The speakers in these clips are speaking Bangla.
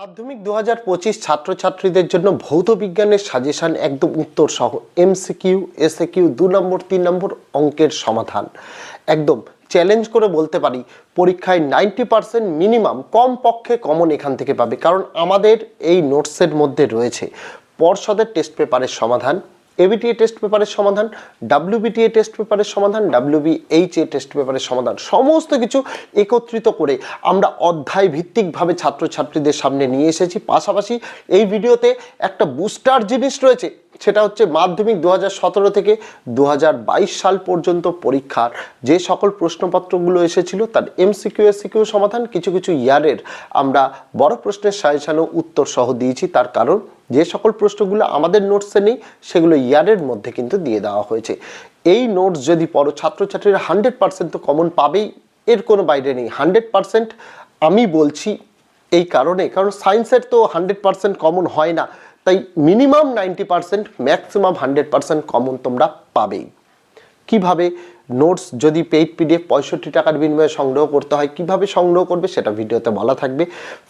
মাধ্যমিক দু হাজার পঁচিশ ছাত্রছাত্রীদের জন্য ভৌত বিজ্ঞানের সাজেশান একদম উত্তর সহ। এমসিকিউ, এসএকিউ, দু নম্বর, তিন নম্বর অঙ্কের সমাধান। একদম চ্যালেঞ্জ করে বলতে পারি, পরীক্ষায় নাইনটি পারসেন্ট মিনিমাম কম পক্ষে কমন এখান থেকে পাবে। কারণ আমাদের এই নোটসের মধ্যে রয়েছে। পর্ষদের টেস্ট পেপারের সমাধান এবিটিএ টেস্ট পেপারের সমাধান ডাব্লিউবিটিএ টেস্ট পেপারের সমাধান ডাব্লিউবিএইচএ টেস্ট পেপারের সমাধান, সমস্ত কিছু একত্রিত করে আমরা অধ্যায় ভিত্তিকভাবে ছাত্রছাত্রীদের সামনে নিয়ে এসেছি। পাশাপাশি এই ভিডিওতে একটা বুস্টার জিনিস রয়েছে সেটা হচ্ছে মাধ্যমিক দু হাজার সতেরো থেকে দু হাজার বাইশ সাল পর্যন্ত পরীক্ষার যে সকল প্রশ্নপত্রগুলো এসেছিল, তার এমসিকিউ এসিকিউ সমাধান কিছু কিছু ইয়ারের আমরা বড় প্রশ্নের সাজেশানো উত্তর সহ দিয়েছি। তার কারণ যে সকল প্রশ্নগুলো আমাদের নোটসে নেই, সেগুলো ইয়ারের মধ্যে কিন্তু দিয়ে দেওয়া হয়েছে। এই নোটস যদি পড়ো, ছাত্রছাত্রীরা হান্ড্রেড পার্সেন্ট তো কমন পাবেই, এর কোনো বাইরে নেই। হান্ড্রেড পার্সেন্ট আমি বলছি এই কারণে, কারণ সায়েন্সের তো হান্ড্রেড পার্সেন্ট কমন হয় না। তাই minimum ninety percent, maximum hundred percent common তোমরা পাবেই। কীভাবে? নোটস যদি পেইড পিডিএফ পঁয়ষট্টি টাকার বিনিময়ে সংগ্রহ করতে হয়, কীভাবে সংগ্রহ করবে সেটা ভিডিওতে বলা থাকবে।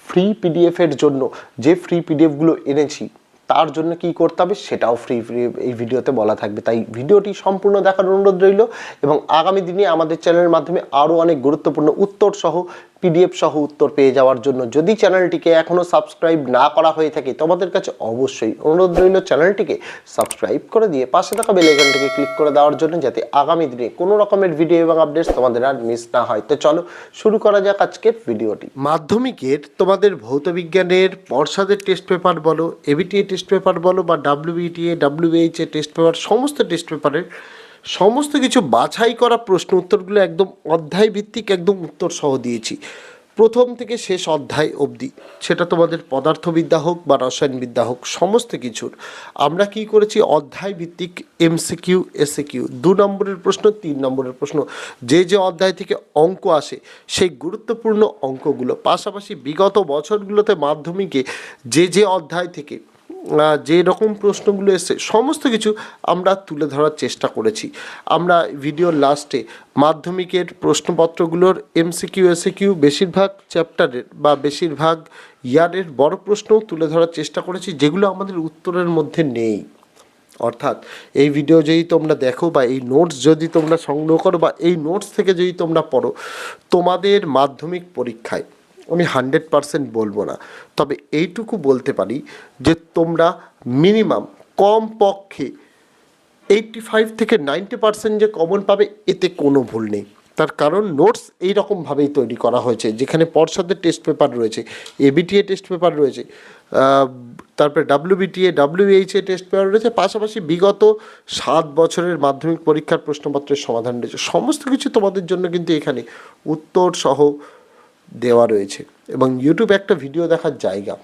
ফ্রি পিডিএফের জন্য যে ফ্রি পিডিএফগুলো এনেছি, তার জন্য কি করতে হবে সেটাও ফ্রি ফ্রি এই ভিডিওতে বলা থাকবে। তাই ভিডিওটি সম্পূর্ণ দেখার অনুরোধ রইল এবং আগামী দিনে আমাদের চ্যানেলের মাধ্যমে আরও অনেক গুরুত্বপূর্ণ উত্তর সহ পিডিএফ সহ উত্তর পেয়ে যাওয়ার জন্য যদি চ্যানেলটিকে এখনও সাবস্ক্রাইব না করা হয়ে থাকে, তোমাদের কাছে অবশ্যই অনুরোধ রইল চ্যানেলটিকে সাবস্ক্রাইব করে দিয়ে পাশে থাকা বেল আইকনটিকে ক্লিক করে দেওয়ার জন্য যাতে আগামী দিনে কোনো রকমের ভিডিও এবং আপডেটস তোমাদের আর মিস না হয়। তো চলো শুরু করা যাক আজকের ভিডিওটি। মাধ্যমিকের তোমাদের ভৌত বিজ্ঞানের পর্ষদের টেস্ট পেপার বলো এবিটিএ টেস্ট পেপার বলো বা WBTA WH A test paper সমস্ত টেস্ট পেপারের সমস্ত কিছু বাছাই করা প্রশ্ন উত্তরগুলো একদম অধ্যায় ভিত্তিক একদম উত্তর সহ দিয়েছি। প্রথম থেকে শেষ অধ্যায় অবধি, সেটা তোমাদের পদার্থবিদ্যা হোক বা রসায়নবিদ্যা হোক, সমস্ত কিছুর। আমরা কি করেছি? অধ্যায় ভিত্তিক এমসিকিউ এসিকিউ দু নম্বরের প্রশ্ন, তিন নম্বরের প্রশ্ন। যে যে অধ্যায় থেকে অঙ্ক আসে, সেই গুরুত্বপূর্ণ অঙ্কগুলো, পাশাপাশি বিগত বছরগুলোতে মাধ্যমিকে যে যে অধ্যায় থেকে যে রকম প্রশ্নগুলো এসে সমস্ত কিছু আমরা তুলে ধরার চেষ্টা করেছি। আমরা ভিডিওর লাস্টে মাধ্যমিকের প্রশ্নপত্রগুলোর এমসিকিউ এসিকিউ বেশিরভাগ চ্যাপ্টারের বা বেশিরভাগ ইয়ারের বড় প্রশ্নও তুলে ধরার চেষ্টা করেছি, যেগুলো আমাদের উত্তরের মধ্যে নেই। অর্থাৎ এই ভিডিও যদি তোমরা দেখো বা এই নোটস যদি তোমরা সংগ্রহ করো বা এই নোটস থেকে যদি তোমরা পড়ো, তোমাদের মাধ্যমিক পরীক্ষায় আমি হান্ড্রেড পারসেন্ট বলব না। তবে এইটুকু বলতে পারি যে তোমরা মিনিমাম কম পক্ষে এইটটি ফাইভ থেকে নাইনটি পার্সেন্ট যে কমন পাবে, এতে কোনো ভুল নেই। তার কারণ নোটস এই রকমভাবেই তৈরি করা হয়েছে। যেখানে পর্ষদের টেস্ট পেপার রয়েছে এবিটিএ টেস্ট পেপার রয়েছে তারপরে WBTA WH A test paper রয়েছে, পাশাপাশি বিগত সাত বছরের মাধ্যমিক পরীক্ষার প্রশ্নপত্রের সমাধান রয়েছে। সমস্ত কিছু তোমাদের জন্য কিন্তু এখানে উত্তর সহ দেওয়া রয়েছে। এবং ইউটিউব একটা ভিডিও দেখার জায়গা।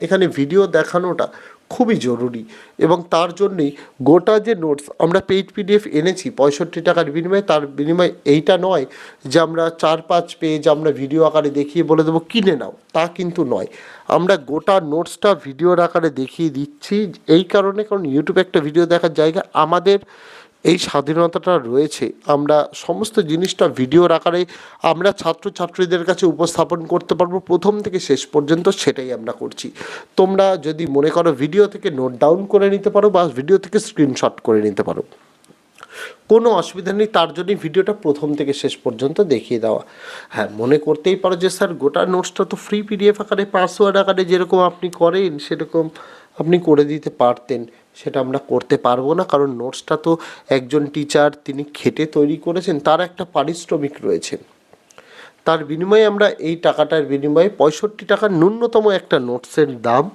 এখানে ভিডিও দেখানোটা খুবই জরুরি। এবং তার জন্যই গোটা যে নোটস আমরা পেইড পিডিএফ এনেছি, পঁয়ষট্টি টাকার বিনিময়ে, তার বিনিময়ে এইটা নয় যে আমরা চার পাঁচ পেজ আমরা ভিডিও আকারে দেখিয়ে বলে দেবো, কিনে নাও। তা কিন্তু নয়। আমরা গোটা নোটসটা ভিডিওর আকারে দেখিয়ে দিচ্ছি। এই কারণে কারণ ইউটিউবে একটা ভিডিও দেখার জায়গা। আমাদের এই স্বাধীনতাটা রয়েছে, আমরা সমস্ত জিনিসটা ভিডিওর আকারে আমরা ছাত্রছাত্রীদের কাছে উপস্থাপন করতে পারব। প্রথম থেকে শেষ পর্যন্ত সেটাই আমরা করছি। তোমরা যদি মনে করো ভিডিও থেকে নোট ডাউন করে নিতে পারো বা ভিডিও থেকে স্ক্রিনশট করে নিতে পারো। কোনো অসুবিধা নেই, তার জন্যই ভিডিওটা প্রথম থেকে শেষ পর্যন্ত দেখিয়ে দেওয়া। হ্যাঁ মনে করতেই পারো যে, স্যার, গোটা নোটসটা তো ফ্রি পিডিএফ আকারে পাসওয়ার্ড আকারে যেরকম আপনি করেন, সেরকম আপনি করে দিতে পারতেন, সেটা আমরা করতে পারব না। কারণ নোটসটা তো একজন টিচার, তিনি খেটে তৈরি করেছেন, তার একটা পারিশ্রমিক রয়েছে। তার বিনিময়ে আমরা এই টাকাটার বিনিময়ে পঁয়ষট্টি টাকার ন্যূনতম একটা নোটসের দাম,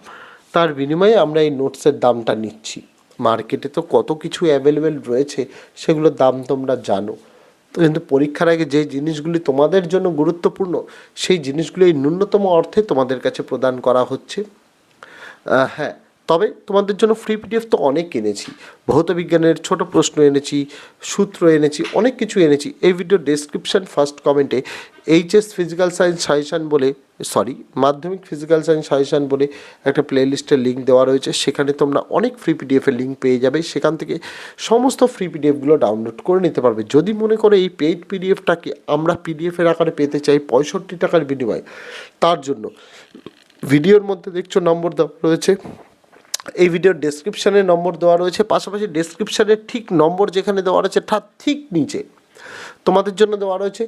তার বিনিময়ে আমরা এই নোটসের দামটা নিচ্ছি। মার্কেটে তো কত কিছু অ্যাভেলেবেল রয়েছে, সেগুলোর দাম তোমরা জানো। কিন্তু পরীক্ষার আগে যে জিনিসগুলি তোমাদের জন্য গুরুত্বপূর্ণ, সেই জিনিসগুলি এই ন্যূনতম অর্থে তোমাদের কাছে প্রদান করা হচ্ছে। হ্যাঁ তবে তোমাদের জন্য ফ্রি পিডিএফ তো অনেক এনেছি। ভৌত বিজ্ঞানের ছোট প্রশ্ন এনেছি, সূত্র এনেছি, অনেক কিছু এনেছি। এই ভিডিও ডেসক্রিপশন ফার্স্ট কমেন্টে এইচএস ফিজিক্যাল সায়েন্স সাজেশান বলে sorry Madhyamik physical science suggestion বলে একটা প্লেলিস্টের লিঙ্ক দেওয়া রয়েছে। সেখানে তোমরা অনেক ফ্রি পিডিএফের লিঙ্ক পেয়ে যাবে। সেখান থেকে সমস্ত ফ্রি পিডিএফগুলো ডাউনলোড করে নিতে পারবে। যদি মনে করো এই পেইড পিডিএফটাকে আমরা পিডিএফের আকারে পেতে চাই পঁয়ষট্টি টাকার বিনিময়ে, তার জন্য ভিডিওর মধ্যে দেখছ নম্বর দেওয়া রয়েছে। এই ভিডিওর ডেসক্রিপশানে নম্বর দেওয়া রয়েছে, পাশাপাশি ডেসক্রিপশানের ঠিক নম্বর যেখানে দেওয়া রয়েছে তার ঠিক নিচে, তোমাদের জন্য দেওয়া রয়েছে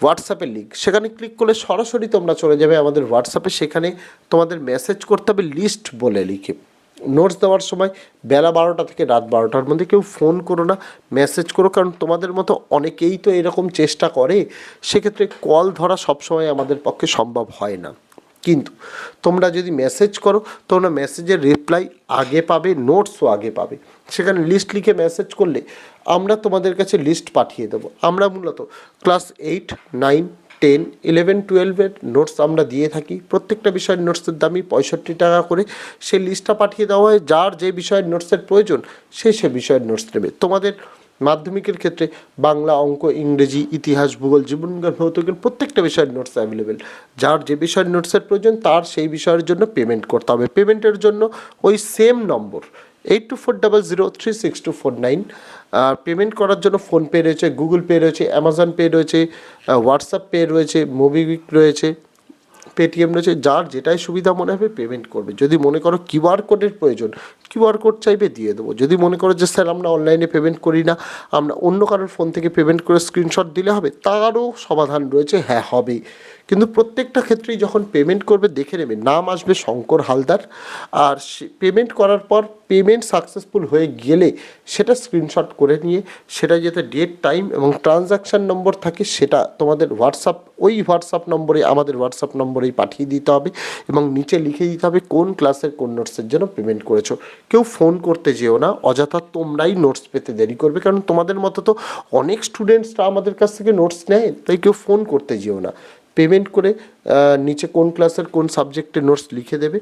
হোয়াটসঅ্যাপের লিঙ্ক সেখানে ক্লিক করলে সরাসরি তোমরা চলে যাবে আমাদের হোয়াটসঅ্যাপে সেখানে তোমাদের মেসেজ করতে হবে লিস্ট বলে লিখে। নোটস দেওয়ার সময় বেলা বারোটা থেকে রাত বারোটার মধ্যে কেউ ফোন করো না মেসেজ করো, কারণ তোমাদের মতো অনেকেই তো এরকম চেষ্টা করে, সেক্ষেত্রে কল ধরা সবসময় আমাদের পক্ষে সম্ভব হয় না। কিন্তু তোমরা যদি মেসেজ করো, তোমরা মেসেজের রিপ্লাই আগে পাবে নোটসও আগে পাবে। সেখানে লিস্ট লিখে মেসেজ করলে আমরা তোমাদের কাছে লিস্ট পাঠিয়ে দেবো। আমরা মূলত class eight nine ten eleven টুয়েলভের নোটস আমরা দিয়ে থাকি। প্রত্যেকটা বিষয়ের নোটসের দামই পঁয়ষট্টি টাকা করে। সেই লিস্টটা পাঠিয়ে দেওয়া হয়, যার যে বিষয়ের নোটসের প্রয়োজন, সে সে বিষয়ের নোটস নেবে। তোমাদের মাধ্যমিকের ক্ষেত্রে বাংলা অঙ্ক, ইংরেজি, ইতিহাস, ভূগোল জীবনবিজ্ঞান ভৌতিকের প্রত্যেকটা বিষয়ের নোটস অ্যাভেলেবেল যার যে বিষয়ের নোটসের প্রয়োজন, তার সেই বিষয়ের জন্য পেমেন্ট করতে হবে। পেমেন্টের জন্য ওই same number eight two four double zero three six two four nine আর পেমেন্ট করার জন্য ফোনপে রয়েছে গুগল পে রয়েছে অ্যামাজন পে রয়েছে হোয়াটসঅ্যাপ পে রয়েছে মোবিকুইক রয়েছে। পেটিএম রয়েছে, যার যেটাই সুবিধা মনে হবে পেমেন্ট করবে। যদি মনে করো কিউআর কোডের প্রয়োজন কিউআর কোড চাইবে দিয়ে দেবো। যদি মনে করো যে, স্যার, আমরা অনলাইনে পেমেন্ট করি না, আমরা অন্য কারোর ফোন থেকে পেমেন্ট করে স্ক্রিনশট দিলে হবে, তারও সমাধান রয়েছে হ্যাঁ হবে কিন্তু প্রত্যেকটা ক্ষেত্রেই যখন পেমেন্ট করবে, দেখে নেবে। নাম আসবে শঙ্কর হালদার। আর পেমেন্ট করার পর পেমেন্ট সাকসেসফুল হয়ে গেলে সেটা স্ক্রিনশট করে নিয়ে, সেটা যাতে ডেট টাইম এবং ট্রানজাকশান নম্বর থাকে সেটা তোমাদের হোয়াটসঅ্যাপ ওই হোয়াটসঅ্যাপ নম্বরে, আমাদের হোয়াটসঅ্যাপ নম্বরেই পাঠিয়ে দিতে হবে এবং নিচে লিখে দিতে হবে কোন ক্লাসের কোন নোটসের জন্য পেমেন্ট করেছ। কেউ ফোন করতে যেও না, অযথা তোমরাই নোটস পেতে দেরি করবে। কারণ তোমাদের মতো তো অনেক স্টুডেন্টসরা আমাদের কাছ থেকে নোটস নেয়, তাই কেউ ফোন করতে যেও না। পেমেন্ট করে নিচে কোন ক্লাসের কোন সাবজেক্টে নোটস লিখে দেবে।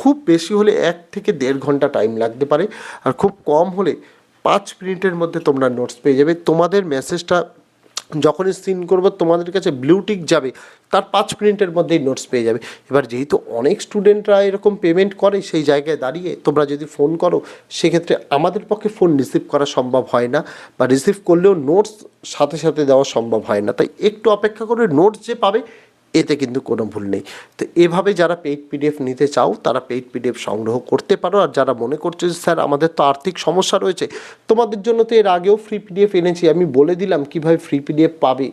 খুব বেশি হলে এক থেকে দেড় ঘণ্টা টাইম লাগতে পারে। আর খুব কম হলে পাঁচ মিনিটের মধ্যে তোমরা নোটস পেয়ে যাবে। তোমাদের মেসেজটা যখনই সিন করব, তোমাদের কাছে ব্লুটিক যাবে, তার পাঁচ মিনিটের মধ্যেই নোটস পেয়ে যাবে। এবার যেহেতু অনেক স্টুডেন্টরা এরকম পেমেন্ট করে সেই জায়গায় দাঁড়িয়ে, তোমরা যদি ফোন করো, সেক্ষেত্রে আমাদের পক্ষে ফোন রিসিভ করা সম্ভব হয় না, বা রিসিভ করলেও নোটস সাথে সাথে দেওয়া সম্ভব হয় না। তাই একটু অপেক্ষা করে নোটস যে পাবে এতে কিন্তু কোনো ভুল নেই। তো এভাবে যারা পেইড পিডিএফ নিতে চাও, তারা পেইড পিডিএফ সংগ্রহ করতে পারো। আর যারা মনে করছ যে, স্যার, আমাদের তো আর্থিক সমস্যা রয়েছে, তোমাদের জন্য তো এর আগেও ফ্রি পিডিএফ এনেছি। আমি বলে দিলাম কীভাবে ফ্রি পিডিএফ পাবে।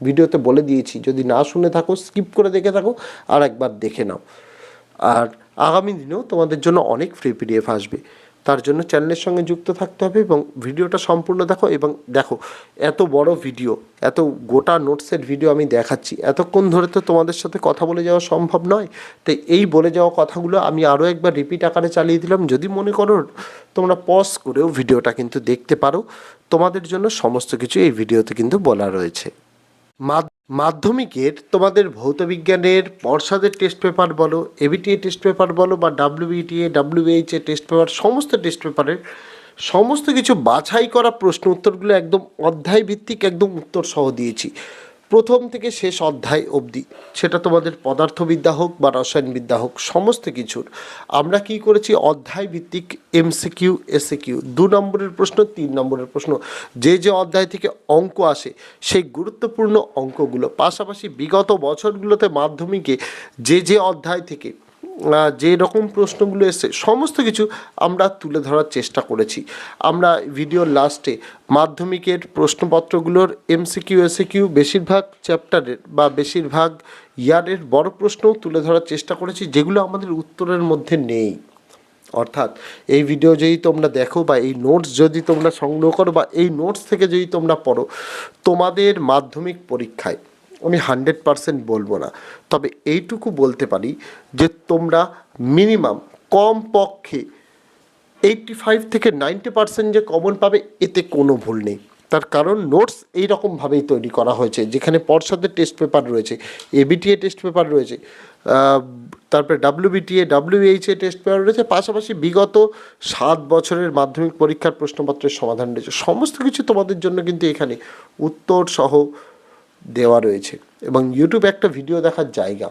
ভিডিওতে বলে দিয়েছি। যদি না শুনে থাকো স্কিপ করে দেখে থাকো আর একবার দেখে নাও। আর আগামী দিনেও তোমাদের জন্য অনেক ফ্রি পিডিএফ আসবে। তার জন্য চ্যানেলের সঙ্গে যুক্ত থাকতে হবে এবং ভিডিওটা সম্পূর্ণ দেখো এবং দেখো, এত বড় ভিডিও এত গোটা নোটসের ভিডিও আমি দেখাচ্ছি। এতক্ষণ ধরে তো তোমাদের সাথে কথা বলে যাওয়া সম্ভব নয়। তাই এই বলে যাওয়া কথাগুলো আমি আরও একবার রিপিট আকারে চালিয়ে দিলাম। যদি মনে করো তোমরা পজ করেও ভিডিওটা কিন্তু দেখতে পারো, তোমাদের জন্য সমস্ত কিছু এই ভিডিওতে কিন্তু বলা রয়েছে। মাধ্য- মাধ্যমিকের তোমাদের ভৌতবিজ্ঞানের পর্ষদের টেস্ট পেপার বলো এবিটিএ টেস্ট পেপার বলো বা WBTA WH A test paper সমস্ত টেস্ট পেপারের সমস্ত কিছু বাছাই করা প্রশ্ন উত্তরগুলো একদম অধ্যায় ভিত্তিক একদম উত্তর সহ দিয়েছি। প্রথম থেকে শেষ অধ্যায় অবধি। সেটা তোমাদের পদার্থবিদ্যা হোক বা রসায়নবিদ্যা হোক, সমস্ত কিছুর। আমরা কি করেছি? অধ্যায় ভিত্তিক এমসিকিউ এসিকিউ দু নম্বরের প্রশ্ন, তিন নম্বরের প্রশ্ন। যে যে অধ্যায় থেকে অঙ্ক আসে, সেই গুরুত্বপূর্ণ অঙ্কগুলো, পাশাপাশি বিগত বছরগুলোতে মাধ্যমিকে যে যে অধ্যায় থেকে যে রকম প্রশ্নগুলো এসে সমস্ত কিছু আমরা তুলে ধরার চেষ্টা করেছি। আমরা ভিডিওর লাস্টে মাধ্যমিকের প্রশ্নপত্রগুলোর এমসিকিউ এসিকিউ বেশিরভাগ চ্যাপ্টারের বা বেশিরভাগ ইয়ারের বড় প্রশ্নও তুলে ধরার চেষ্টা করেছি, যেগুলো আমাদের উত্তরের মধ্যে নেই। অর্থাৎ এই ভিডিও যদি তোমরা দেখো বা এই নোটস যদি তোমরা সংগ্রহ করো বা এই নোটস থেকে যদি তোমরা পড়ো, তোমাদের মাধ্যমিক পরীক্ষায় আমি হান্ড্রেড পারসেন্ট বলব না। তবে এইটুকু বলতে পারি যে তোমরা মিনিমাম কম পক্ষে এইটটি ফাইভ থেকে নাইনটি পার্সেন্ট যে কমন পাবে, এতে কোনো ভুল নেই। তার কারণ নোটস এই রকমভাবেই তৈরি করা হয়েছে, যেখানে পর্ষদের টেস্ট পেপার রয়েছে এবিটিএ টেস্ট পেপার রয়েছে তারপরে ডাব্লিউবিটিএ ডাব্লিউএইচএ টেস্ট পেপার রয়েছে, পাশাপাশি বিগত সাত বছরের মাধ্যমিক পরীক্ষার প্রশ্নপত্রের সমাধান রয়েছে। সমস্ত কিছু তোমাদের জন্য কিন্তু এখানে উত্তর সহ দেওয়া রয়েছে এবং ইউটিউব একটা ভিডিও দেখার জায়গা।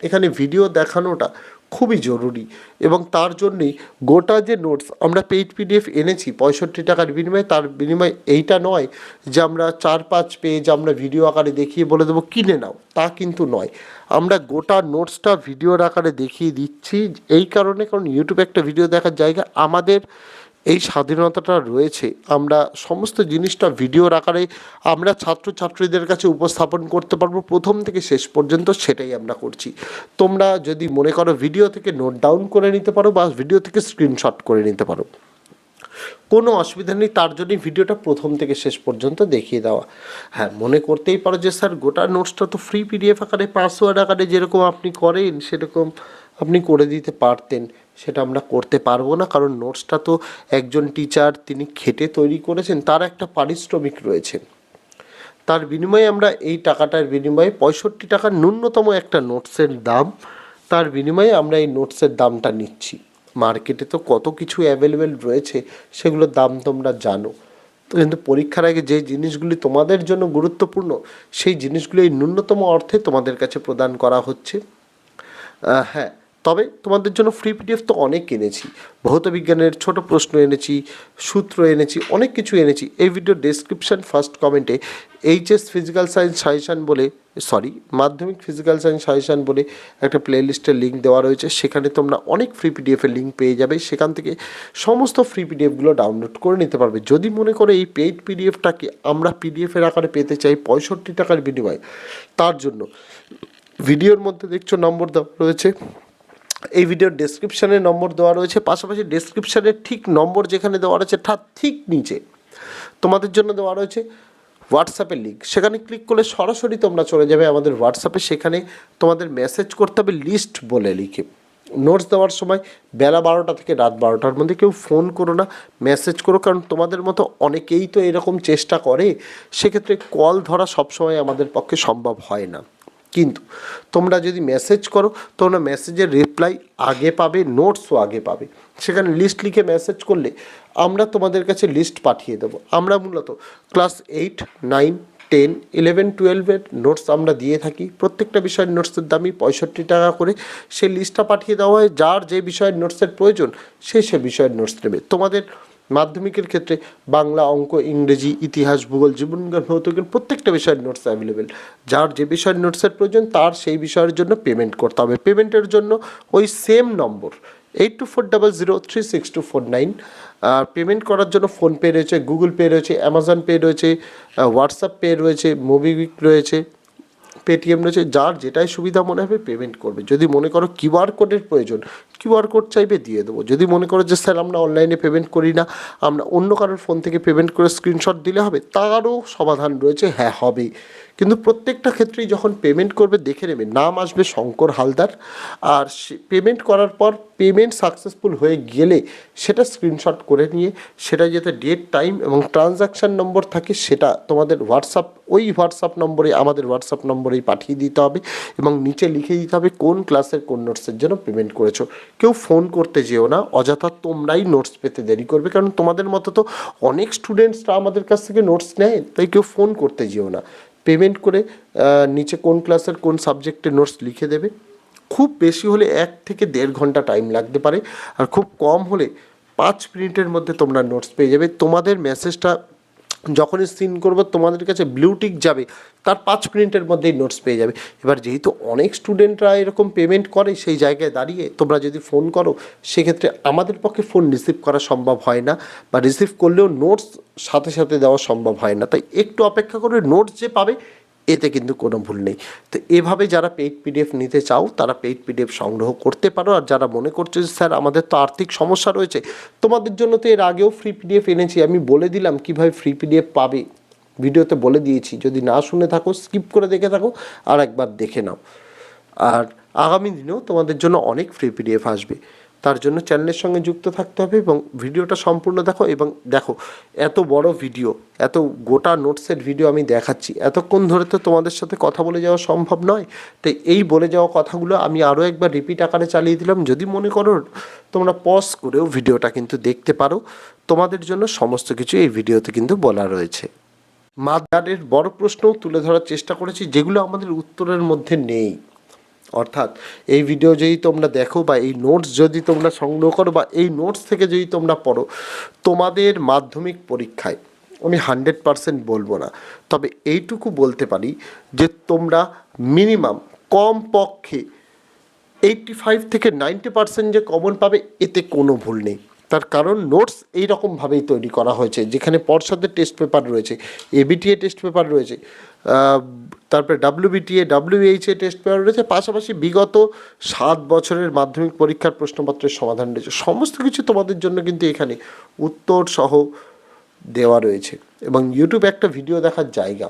এখানে ভিডিও দেখানোটা খুবই জরুরি এবং তার জন্যেই গোটা যে নোটস আমরা পেইড পিডিএফ এনেছি, পঁয়ষট্টি টাকার বিনিময়ে, তার বিনিময়ে এইটা নয় যে আমরা চার পাঁচ পেজ আমরা ভিডিও আকারে দেখিয়ে বলে দেবো, কিনে নাও, তা কিন্তু নয়। আমরা গোটা নোটসটা ভিডিওর আকারে দেখিয়ে দিচ্ছি, এই কারণে কারণ ইউটিউবে একটা ভিডিও দেখার জায়গা। আমাদের এই স্বাধীনতাটা রয়েছে, আমরা সমস্ত জিনিসটা ভিডিওর আকারে আমরা ছাত্রছাত্রীদের কাছে উপস্থাপন করতে পারব। প্রথম থেকে শেষ পর্যন্ত সেটাই আমরা করছি। তোমরা যদি মনে করো ভিডিও থেকে নোট ডাউন করে নিতে পারো বা ভিডিও থেকে স্ক্রিনশট করে নিতে পারো। কোনো অসুবিধা নেই, তার জন্যই ভিডিওটা প্রথম থেকে শেষ পর্যন্ত দেখিয়ে দেওয়া। হ্যাঁ মনে করতেই পারো যে স্যার গোটা নোটসটা তো ফ্রি পিডিএফ আকারে পাসওয়ার্ড আকারে যেরকম আপনি করেন, সেরকম আপনি করে দিতে পারতেন। সেটা আমরা করতে পারব না, কারণ নোটসটা তো একজন টিচার তিনি খেটে তৈরি করেছেন, তার একটা পারিশ্রমিক রয়েছে। তার বিনিময়ে আমরা এই টাকাটার বিনিময়ে পঁয়ষট্টি টাকার ন্যূনতম একটা নোটসের দাম, তার বিনিময়ে আমরা এই নোটসের দামটা নিচ্ছি। মার্কেটে তো কত কিছু অ্যাভেলেবেল রয়েছে, সেগুলোর দাম তোমরা জানো। তো কিন্তু পরীক্ষার আগে যে জিনিসগুলি তোমাদের জন্য গুরুত্বপূর্ণ, সেই জিনিসগুলি এই ন্যূনতম অর্থে তোমাদের কাছে প্রদান করা হচ্ছে। হ্যাঁ তবে তোমাদের জন্য ফ্রি পিডিএফ তো অনেক এনেছি। ভৌত বিজ্ঞানের ছোট প্রশ্ন এনেছি, সূত্র এনেছি, অনেক কিছু এনেছি। এই ভিডিও ডেসক্রিপশন ফার্স্ট কমেন্টে এইচএস ফিজিক্যাল সায়েন্স সাজেশান বলে sorry Madhyamik physical science suggestion বলে একটা প্লেলিস্টের লিঙ্ক দেওয়া রয়েছে। সেখানে তোমরা অনেক ফ্রি পিডিএফের লিঙ্ক পেয়ে যাবে। সেখান থেকে সমস্ত ফ্রি পিডিএফগুলো ডাউনলোড করে নিতে পারবে। যদি মনে করো এই পেইড পিডিএফটাকে আমরা পিডিএফের আকারে পেতে চাই পঁয়ষট্টি টাকার বিনিময়ে, তার জন্য ভিডিওর মধ্যে দেখছ নম্বর দেওয়া রয়েছে। এই ভিডিওর ডেসক্রিপশানে নম্বর দেওয়া রয়েছে, পাশাপাশি ডেসক্রিপশানের ঠিক নম্বর যেখানে দেওয়া রয়েছে তার ঠিক নিচে। তোমাদের জন্য দেওয়া রয়েছে হোয়াটসঅ্যাপের লিঙ্ক সেখানে ক্লিক করলে সরাসরি তোমরা চলে যাবে আমাদের হোয়াটসঅ্যাপে সেখানে তোমাদের মেসেজ করতে হবে লিস্ট বলে লিখে। নোটস দেওয়ার সময় বেলা বারোটা থেকে রাত বারোটার মধ্যে কেউ ফোন করো না মেসেজ করো, কারণ তোমাদের মতো অনেকেই তো এরকম চেষ্টা করে। সেক্ষেত্রে কল ধরা সবসময় আমাদের পক্ষে সম্ভব হয় না। কিন্তু তোমরা যদি মেসেজ করো, তোমরা মেসেজের রিপ্লাই আগে পাবে নোটসও আগে পাবে। সেখানে লিস্ট লিখে মেসেজ করলে আমরা তোমাদের কাছে লিস্ট পাঠিয়ে দেবো। আমরা মূলত class eight nine ten eleven টুয়েলভের নোটস আমরা দিয়ে থাকি। প্রত্যেকটা বিষয়ের নোটসের দামই পঁয়ষট্টি টাকা করে। সেই লিস্টটা পাঠিয়ে দেওয়া হয়, যার যে বিষয়ের নোটসের প্রয়োজন, সে সে বিষয়ের নোটস নেবে। তোমাদের মাধ্যমিকের ক্ষেত্রে বাংলা অঙ্ক, ইংরেজি, ইতিহাস, ভূগোল জীবনবিজ্ঞান ভৌতবিজ্ঞান প্রত্যেকটা বিষয়ের নোটস অ্যাভেলেবেল যার যে বিষয়ের নোটসের প্রয়োজন, তার সেই বিষয়ের জন্য পেমেন্ট করতে হবে। পেমেন্টের জন্য ওই same number eight two four double zero three six two four nine আর পেমেন্ট করার জন্য ফোনপে রয়েছে গুগল পে রয়েছে অ্যামাজন পে রয়েছে হোয়াটসঅ্যাপ পে রয়েছে মোবিকুইক রয়েছে। পেটিএম রয়েছে, যার যেটাই সুবিধা মনে হবে পেমেন্ট করবে। যদি মনে করো কিউআর কোডের প্রয়োজন কিউআর কোড চাইবে দিয়ে দেবো। যদি মনে করো যে, স্যার, আমরা অনলাইনে পেমেন্ট করি না, আমরা অন্য কারোর ফোন থেকে পেমেন্ট করে স্ক্রিনশট দিলে হবে, তারও সমাধান রয়েছে হ্যাঁ হবে কিন্তু প্রত্যেকটা ক্ষেত্রেই যখন পেমেন্ট করবে, দেখে নেবে, নাম আসবে শঙ্কর হালদার। আর পেমেন্ট করার পর পেমেন্ট সাকসেসফুল হয়ে গেলে সেটা স্ক্রিনশট করে নিয়ে, সেটা যাতে ডেট টাইম এবং ট্রানজাকশান নম্বর থাকে সেটা তোমাদের হোয়াটসঅ্যাপ ওই হোয়াটসঅ্যাপ নম্বরে, আমাদের হোয়াটসঅ্যাপ নম্বরেই পাঠিয়ে দিতে হবে এবং নিচে লিখে দিতে হবে কোন ক্লাসের কোন নোটসের জন্য পেমেন্ট করেছ। কেউ ফোন করতে যেও না, অযথা তোমরাই নোটস পেতে দেরি করবে, কারণ তোমাদের মতো তো অনেক স্টুডেন্টসরা আমাদের কাছ থেকে নোটস নেয়, তাই কেউ ফোন করতে যেও না। পেমেন্ট করে নিচে কোন ক্লাসের কোন সাবজেক্টে নোটস লিখে দেবে। খুব বেশি হলে এক থেকে দেড় ঘণ্টা টাইম লাগতে পারে। আর খুব কম হলে পাঁচ মিনিটের মধ্যে তোমরা নোটস পেয়ে যাবে। তোমাদের মেসেজটা যখনই সিন করব, তোমাদের কাছে ব্লুটিক যাবে, তার পাঁচ মিনিটের মধ্যেই নোটস পেয়ে যাবে। এবার যেহেতু অনেক স্টুডেন্টরা এরকম পেমেন্ট করে সেই জায়গায় দাঁড়িয়ে, তোমরা যদি ফোন করো, সেক্ষেত্রে আমাদের পক্ষে ফোন রিসিভ করা সম্ভব হয় না, বা রিসিভ করলেও নোটস সাথে সাথে দেওয়া সম্ভব হয় না। তাই একটু অপেক্ষা করে নোটস যে পাবে এতে কিন্তু কোনো ভুল নেই। তো এভাবে যারা পেইড পিডিএফ নিতে চাও, তারা পেইড পিডিএফ সংগ্রহ করতে পারো। আর যারা মনে করছে যে স্যার, আমাদের তো আর্থিক সমস্যা রয়েছে, তোমাদের জন্য তো এর আগেও ফ্রি পিডিএফ এনেছি। আমি বলে দিলাম কীভাবে ফ্রি পিডিএফ পাবে। ভিডিওতে বলে দিয়েছি। যদি না শুনে থাকো স্কিপ করে দেখে থাকো আর একবার দেখে নাও। আর আগামী দিনেও তোমাদের জন্য অনেক ফ্রি পিডিএফ আসবে। তার জন্য চ্যানেলের সঙ্গে যুক্ত থাকতে হবে এবং ভিডিওটা সম্পূর্ণ দেখো এবং দেখো, এত বড় ভিডিও এত গোটা নোটসের ভিডিও আমি দেখাচ্ছি। এতক্ষণ ধরে তো তোমাদের সাথে কথা বলে যাওয়া সম্ভব নয়। তাই এই বলে যাওয়া কথাগুলো আমি আরও একবার রিপিট আকারে চালিয়ে দিলাম। যদি মনে করো তোমরা পজ করেও ভিডিওটা কিন্তু দেখতে পারো, তোমাদের জন্য সমস্ত কিছু এই ভিডিওতে কিন্তু বলা রয়েছে। মাদারের বড় প্রশ্নও তুলে ধরার চেষ্টা করেছি, যেগুলো আমাদের উত্তরের মধ্যে নেই। অর্থাৎ এই ভিডিও যদি তোমরা দেখো বা এই নোটস যদি তোমরা সংগ্রহ করো বা এই নোটস থেকে যদি তোমরা পড়ো, তোমাদের মাধ্যমিক পরীক্ষায় আমি হান্ড্রেড পারসেন্ট বলব না। তবে এইটুকু বলতে পারি যে তোমরা মিনিমাম কম পক্ষে এইটটি ফাইভ থেকে নাইনটি পার্সেন্ট যে কমন পাবে, এতে কোনো ভুল নেই। তার কারণ নোটস এই রকমভাবেই তৈরি করা হয়েছে, যেখানে পর্ষদের টেস্ট পেপার রয়েছে এবিটিএ টেস্ট পেপার রয়েছে তারপরে ডাব্লিউবিটিএ ডাব্লিউএইচএ টেস্ট পেপার রয়েছে। পাশাপাশি বিগত সাত বছরের মাধ্যমিক পরীক্ষার প্রশ্নপত্রের সমাধান রয়েছে। সমস্ত কিছু তোমাদের জন্য কিন্তু এখানে উত্তর সহ দেওয়া রয়েছে। এবং ইউটিউব একটা ভিডিও দেখার জায়গা।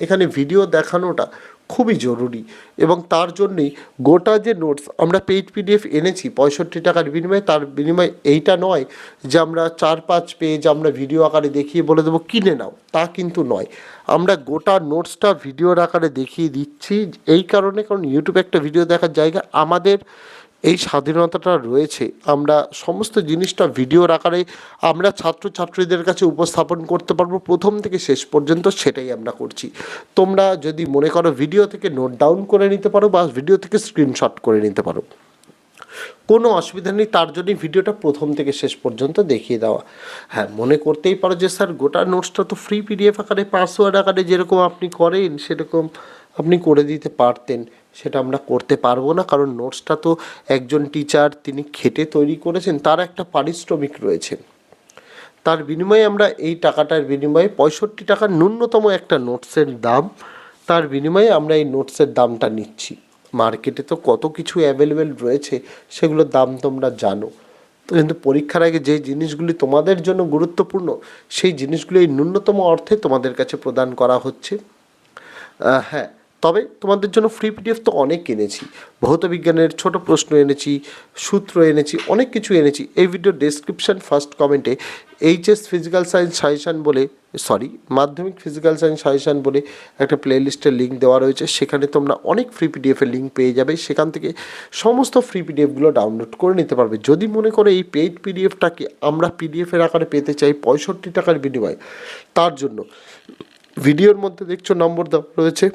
এখানে ভিডিও দেখানোটা খুবই জরুরি এবং তার জন্যই গোটা যে নোটস আমরা পেইড পিডিএফ এনেছি, পঁয়ষট্টি টাকার বিনিময়ে, তার বিনিময়ে এইটা নয় যে আমরা চার পাঁচ পেজ আমরা ভিডিও আকারে দেখিয়ে বলে দেবো, কিনে নাও, তা কিন্তু নয়। আমরা গোটা নোটসটা ভিডিওর আকারে দেখিয়ে দিচ্ছি, এই কারণে কারণ ইউটিউবে একটা ভিডিও দেখার জায়গা। আমাদের এই স্বাধীনতাটা রয়েছে, আমরা সমস্ত জিনিসটা ভিডিওর আকারে আমরা ছাত্রছাত্রীদের কাছে উপস্থাপন করতে পারব। প্রথম থেকে শেষ পর্যন্ত সেটাই আমরা করছি। তোমরা যদি মনে করো ভিডিও থেকে নোট ডাউন করে নিতে পারো বা ভিডিও থেকে স্ক্রিনশট করে নিতে পারো। কোনো অসুবিধা নেই, তার জন্যই ভিডিওটা প্রথম থেকে শেষ পর্যন্ত দেখিয়ে দেওয়া। হ্যাঁ মনে করতেই পারো যে স্যার গোটা নোটসটা তো ফ্রি পিডিএফ আকারে পাসওয়ার্ড আকারে যেরকম আপনি করেন, সেরকম আপনি করে দিতে পারতেন। সেটা আমরা করতে পারব না, কারণ নোটসটা তো একজন টিচার তিনি খেটে তৈরি করেছেন, তার একটা পারিশ্রমিক রয়েছে। তার বিনিময়ে আমরা এই টাকাটার বিনিময়ে পঁয়ষট্টি টাকার ন্যূনতম একটা নোটসের দাম, তার বিনিময়ে আমরা এই নোটসের দামটা নিচ্ছি। মার্কেটে তো কত কিছু অ্যাভেলেবেল রয়েছে, সেগুলোর দাম তোমরা জানো। কিন্তু পরীক্ষার আগে যে জিনিসগুলি তোমাদের জন্য গুরুত্বপূর্ণ, সেই জিনিসগুলি এই ন্যূনতম অর্থে তোমাদের কাছে প্রদান করা হচ্ছে। হ্যাঁ তবে তোমাদের জন্য ফ্রি পিডিএফ তো অনেক এনেছি। ভৌত বিজ্ঞানের ছোট প্রশ্ন এনেছি, সূত্র এনেছি, অনেক কিছু এনেছি। এই ভিডিও ডেসক্রিপশন ফার্স্ট কমেন্টে এইচএস ফিজিক্যাল সায়েন্স সাজেশান বলে sorry Madhyamik physical science suggestion বলে একটা প্লেলিস্টের লিঙ্ক দেওয়া রয়েছে। সেখানে তোমরা অনেক ফ্রি পিডিএফের লিঙ্ক পেয়ে যাবে। সেখান থেকে সমস্ত ফ্রি পিডিএফগুলো ডাউনলোড করে নিতে পারবে। যদি মনে করো এই পেইড পিডিএফটাকে আমরা পিডিএফের আকারে পেতে চাই পঁয়ষট্টি টাকার বিনিময়ে, তার জন্য ভিডিওর মধ্যে দেখছ নম্বর দেওয়া রয়েছে।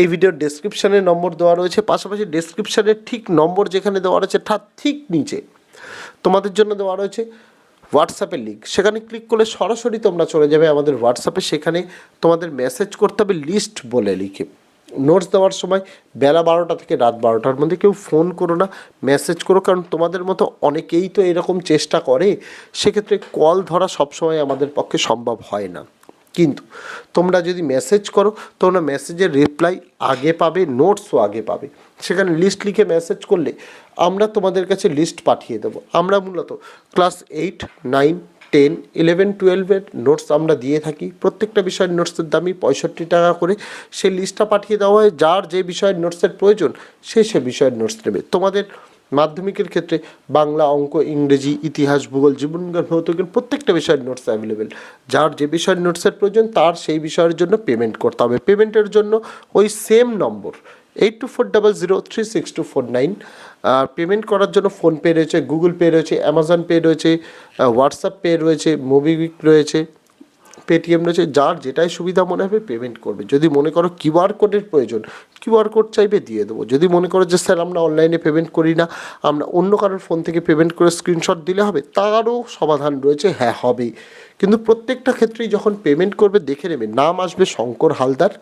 এই ভিডিওর ডেসক্রিপশানে নম্বর দেওয়া রয়েছে, পাশাপাশি ডেসক্রিপশানের ঠিক নম্বর যেখানে দেওয়া রয়েছে তার ঠিক নিচে। তোমাদের জন্য দেওয়া রয়েছে হোয়াটসঅ্যাপের লিঙ্ক সেখানে ক্লিক করলে সরাসরি তোমরা চলে যাবে আমাদের হোয়াটসঅ্যাপে সেখানে তোমাদের মেসেজ করতে হবে লিস্ট বলে লিখে। নোটস দেওয়ার সময় বেলা বারোটা থেকে রাত বারোটার মধ্যে কেউ ফোন করো না মেসেজ করো, কারণ তোমাদের মতো অনেকেই তো এরকম চেষ্টা করে। সেক্ষেত্রে কল ধরা সবসময় আমাদের পক্ষে সম্ভব হয় না। কিন্তু তোমরা যদি মেসেজ করো, তোমরা মেসেজের রিপ্লাই আগে পাবে নোটসও আগে পাবে। সেখানে লিস্ট লিখে মেসেজ করলে আমরা তোমাদের কাছে লিস্ট পাঠিয়ে দেবো। আমরা মূলত class eight nine ten eleven টুয়েলভের নোটস আমরা দিয়ে থাকি। প্রত্যেকটা বিষয়ের নোটসের দামই পঁয়ষট্টি টাকা করে। সেই লিস্টটা পাঠিয়ে দেওয়া হয়, যার যে বিষয়ের নোটসের প্রয়োজন, সে সে বিষয়ের নোটস নেবে। তোমাদের মাধ্যমিকের ক্ষেত্রে বাংলা অঙ্ক, ইংরেজি, ইতিহাস, ভূগোল জীবনবিজ্ঞান ভৌতবিজ্ঞান প্রত্যেকটা বিষয়ের নোটস অ্যাভেলেবেল যার যে বিষয়ের নোটসের প্রয়োজন, তার সেই বিষয়ের জন্য পেমেন্ট করতে হবে। পেমেন্টের জন্য ওই same number eight two four double zero three six two four nine আর পেমেন্ট করার জন্য ফোনপে রয়েছে গুগল পে রয়েছে অ্যামাজন পে রয়েছে হোয়াটসঅ্যাপ পে রয়েছে মোবিকুইক রয়েছে। পেটিএম রয়েছে, যার যেটাই সুবিধা মনে হবে পেমেন্ট করবে। যদি মনে করো কিউআর কোডের প্রয়োজন কিউআর কোড চাইবে দিয়ে দেবো। যদি মনে করো যে, স্যার, আমরা অনলাইনে পেমেন্ট করি না, আমরা অন্য কারোর ফোন থেকে পেমেন্ট করে স্ক্রিনশট দিলে হবে, তারও সমাধান রয়েছে হ্যাঁ হবে কিন্তু প্রত্যেকটা ক্ষেত্রেই যখন পেমেন্ট করবে, দেখে নেবে, নাম আসবে শঙ্কর হালদার।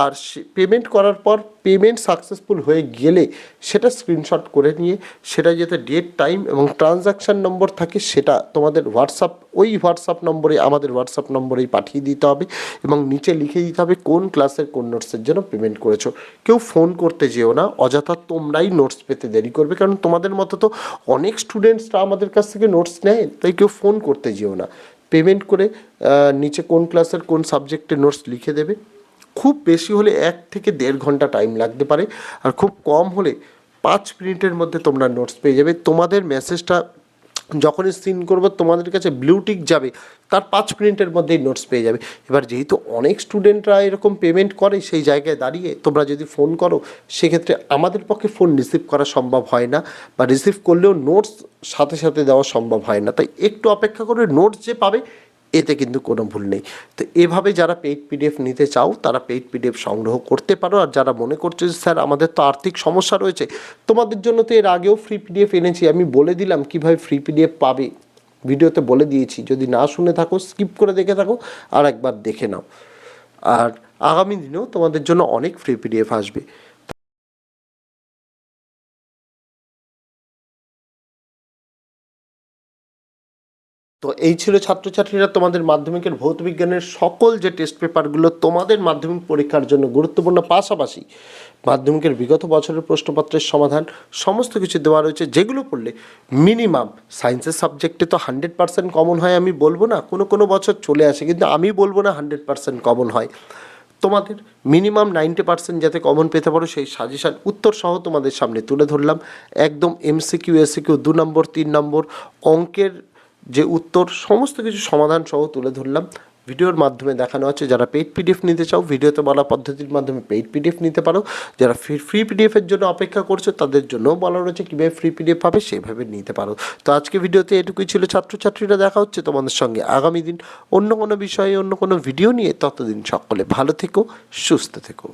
আর পেমেন্ট করার পর পেমেন্ট সাকসেসফুল হয়ে গেলে সেটা স্ক্রিনশট করে নিয়ে, সেটা যাতে ডেট টাইম এবং ট্রানজাকশান নম্বর থাকে সেটা তোমাদের হোয়াটসঅ্যাপ ওই হোয়াটসঅ্যাপ নম্বরে, আমাদের হোয়াটসঅ্যাপ নম্বরেই পাঠিয়ে দিতে হবে এবং নিচে লিখে দিতে হবে কোন ক্লাসের কোন নোটসের জন্য পেমেন্ট করেছ। কেউ ফোন করতে যেও না, অযথা তোমরাই নোটস পেতে দেরি করবে, কারণ তোমাদের মতো তো অনেক স্টুডেন্টসরা আমাদের কাছ থেকে নোটস নেয়, তাই কেউ ফোন করতে যেও না। পেমেন্ট করে নিচে কোন ক্লাসের কোন সাবজেক্টে নোটস লিখে দেবে। খুব বেশি হলে এক থেকে দেড় ঘণ্টা টাইম লাগতে পারে। আর খুব কম হলে পাঁচ মিনিটের মধ্যে তোমরা নোটস পেয়ে যাবে। তোমাদের মেসেজটা যখনই সিন করব, তোমাদের কাছে ব্লুটিক যাবে, তার পাঁচ মিনিটের মধ্যেই নোটস পেয়ে যাবে। এবার যেহেতু অনেক স্টুডেন্টরা এরকম পেমেন্ট করে সেই জায়গায় দাঁড়িয়ে, তোমরা যদি ফোন করো, সেক্ষেত্রে আমাদের পক্ষে ফোন রিসিভ করা সম্ভব হয় না, বা রিসিভ করলেও নোটস সাথে সাথে দেওয়া সম্ভব হয় না। তাই একটু অপেক্ষা করে নোটস যে পাবে এতে কিন্তু কোনো ভুল নেই। তো এভাবে যারা পেইড পিডিএফ নিতে চাও, তারা পেইড পিডিএফ সংগ্রহ করতে পারো। আর যারা মনে করছ যে, স্যার, আমাদের তো আর্থিক সমস্যা রয়েছে, তোমাদের জন্য তো এর আগেও ফ্রি পিডিএফ এনেছি। আমি বলে দিলাম কীভাবে ফ্রি পিডিএফ পাবে। ভিডিওতে বলে দিয়েছি। যদি না শুনে থাকো স্কিপ করে দেখে থাকো আর একবার দেখে নাও। আর আগামী দিনেও তোমাদের জন্য অনেক ফ্রি পিডিএফ আসবে। তো এই ছিল ছাত্রছাত্রীরা তোমাদের মাধ্যমিকের ভৌত বিজ্ঞানের সকল যে টেস্ট পেপারগুলো তোমাদের মাধ্যমিক পরীক্ষার জন্য গুরুত্বপূর্ণ পাশাপাশি মাধ্যমিকের বিগত বছরের প্রশ্নপত্রের সমাধান সমস্ত কিছু দেওয়া রয়েছে, যেগুলো পড়লে মিনিমাম সায়েন্সের সাবজেক্টে তো হান্ড্রেড পার্সেন্ট কমন হয়, আমি বলব না, কোনো কোনো বছর চলে আসে, কিন্তু আমি বলব না হান্ড্রেড পার্সেন্ট কমন হয়। তোমাদের মিনিমাম নাইনটি পার্সেন্ট যাতে কমন পেতে পারো, সেই সাজেশান উত্তর সহ তোমাদের সামনে তুলে ধরলাম। একদম এমসিকিউ এসিকিউ দু নম্বর, তিন নম্বর, অঙ্কের যে উত্তর, সমস্ত কিছু সমাধান সহ তুলে ধরলাম। ভিডিওর মাধ্যমে দেখানো হচ্ছে যারা পেইড পিডিএফ নিতে চাও, ভিডিওতে বলা পদ্ধতির মাধ্যমে পেইড পিডিএফ নিতে পারো। যারা ফ্রি ফ্রি পিডিএফের জন্য অপেক্ষা করছ, তাদের জন্যও বলা রয়েছে, কীভাবে ফ্রি পিডিএফ পাবে সেভাবে নিতে পারো। তো আজকে ভিডিওতে এটুকুই ছিল, ছাত্রছাত্রীরা দেখা হচ্ছে তোমাদের সঙ্গে আগামী দিন অন্য কোনো বিষয়ে, অন্য কোনো ভিডিও নিয়ে। ততদিন সকলে ভালো থেকো, সুস্থ থেকো।